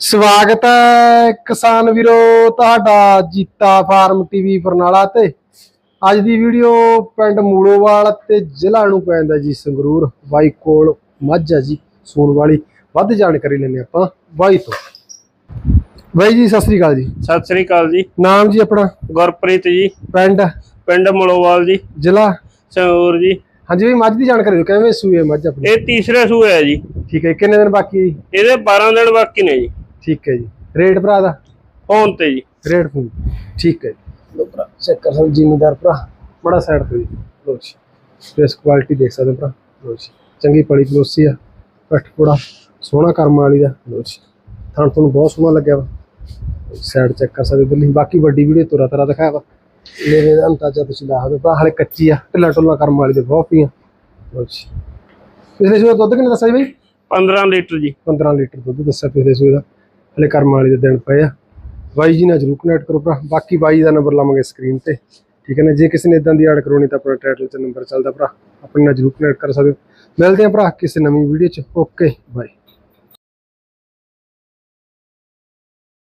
ਸਵਾਗਤ ਹੈ ਕਿਸਾਨ ਵੀਰੋ ਤੁਹਾਡਾ ਜੀਤਾ ਫਾਰਮ ਟੀਵੀ ਬਰਨਾਲਾ ਤੇ। ਅੱਜ ਦੀ ਵੀਡੀਓ ਪਿੰਡ ਮੂੜੋਵਾਲ ਤੇ ਜ਼ਿਲ੍ਹਾ ਨੂੰ ਪੈਂਦਾ ਜੀ ਸੰਗਰੂਰ। ਬਾਈ ਕੋਲ ਮੱਝ ਹੈ ਜੀ ਸੂਣ ਵਾਲੀ। ਵੱਧ ਜਾਣਕਾਰੀ ਲੈਣੇ ਆਪਾਂ ਬਾਈ ਤੋਂ। ਬਾਈ ਜੀ ਸਤਿ ਸ੍ਰੀ ਅਕਾਲ ਜੀ। ਸਤਿ ਸ੍ਰੀ ਅਕਾਲ ਜੀ। ਨਾਮ ਜੀ ਆਪਣਾ? ਗੁਰਪ੍ਰੀਤ ਜੀ। ਪਿੰਡ? ਪਿੰਡ ਮਲੋਵਾਲ ਜੀ। ਜ਼ਿਲ੍ਹਾ? ਸੰਗਰੂਰ ਜੀ। ਹਾਂਜੀ ਬਾਈ ਮੱਝ ਦੀ ਜਾਣਕਾਰੀ ਦਿਓ ਕਿਵੇਂ ਸੂਏ ਮੱਝ ਆਪਣੀ? ਇਹ ਤੀਸਰੇ ਸੂਏ ਹੈ ਜੀ। ਠੀਕ ਹੈ ਕਿੰਨੇ ਦਿਨ ਬਾਕੀ ਇਹਦੇ 12 ਦਿਨ ਬਾਕੀ ਨੇ ਜੀ। ਠੀਕ ਹੈ ਜੀ। ਰੇਟ ਭਰਾ ਦਾ? ਫੋਨ ਤੇ ਜੀ। Rate phone. ਠੀਕ ਹੈ ਲੋ ਭਰਾ ਚੈੱਕ ਕਰ ਸਕਦੇ ਜ਼ਿਮੀਦਾਰ ਭਰਾ। ਬੜਾ ਸਾਈਡ ਤੋਂ ਜੀ। ਲੋ ਜੀ। ਫੇਸ ਕੁਆਲਿਟੀ ਦੇਖ ਸਕਦੇ ਭਰਾ। ਲੋ ਜੀ। ਚੰਗੀ ਪਲੀ ਪਲੋਸੀ ਆ ਪੱਠਪੁੜਾ ਸੋਹਣਾ ਕਰਮ ਵਾਲੀ ਦਾ। ਲੋ ਜੀ। ਥਣ ਤੁਹਾਨੂੰ ਬਹੁਤ ਸੋਹਣਾ ਲੱਗਿਆ ਵਾ। ਸਾਈਡ ਚੈੱਕ ਕਰ ਸਕਦੇ ਦਿੱਲੀ ਬਾਕੀ ਵੱਡੀ ਵੀਡੀਓ ਤੁਰਾ ਤਰਾ ਦਿਖਾਇਆ ਵਾ। ਮੇਰੇ ਦਾ ਅੰਦਾਜ਼ਾ ਤੁਸੀਂ ਲਾ ਸਕਦੇ ਹੋ ਭਰਾ ਹਲੇ ਕੱਚੀ ਆ। ਢਿੱਲਾ ਟੁੱਲਾ ਕਰਮ ਵਾਲੀ ਦੇ ਬਹੁਤ ਪੀਆਂ ਲੋ ਜੀ। ਪਿਛਲੇ ਸੂਏ ਦੁੱਧ ਕਿੰਨੇ ਦੱਸਿਆ ਜੀ ਬਈ? 15 ਲੀਟਰ ਜੀ। 15 ਲੀਟਰ ਦੁੱਧ ਦੱਸਿਆ ਪਿਛਲੇ ਸੂਏ ਦਾ। ਹਲੇ ਕਰਮ ਵਾਲੀ ਦੇ ਦਿਨ ਪਏ ਆ। ਬਾਈ ਜੀ ਨਾਲ ਜਰੂਰ ਕਨੈਕਟ ਕਰੋ ਭਰਾ। ਬਾਕੀ ਬਾਈ ਦਾ ਨੰਬਰ ਲਾਵਾਂਗੇ ਸਕਰੀਨ ਤੇ। ਠੀਕ ਹੈ ਨਾ? ਜੇ ਕਿਸੇ ਨੇ ਇਦਾਂ ਦੀ ਐਡ ਕਰਾਉਣੀ ਤਾਂ ਆਪਣਾ ਟਾਈਟਲ 'ਚ ਨੰਬਰ ਚੱਲਦਾ ਭਰਾ। ਆਪਣੇ ਨਾਲ ਜਰੂਰ ਕਨੈਕਟ ਕਰ ਸਕਦੇ ਹੋ। ਮਿਲਦੇ ਆ ਭਰਾ ਕਿਸੇ ਨਵੀਂ ਵੀਡੀਓ ਚ। Okay bye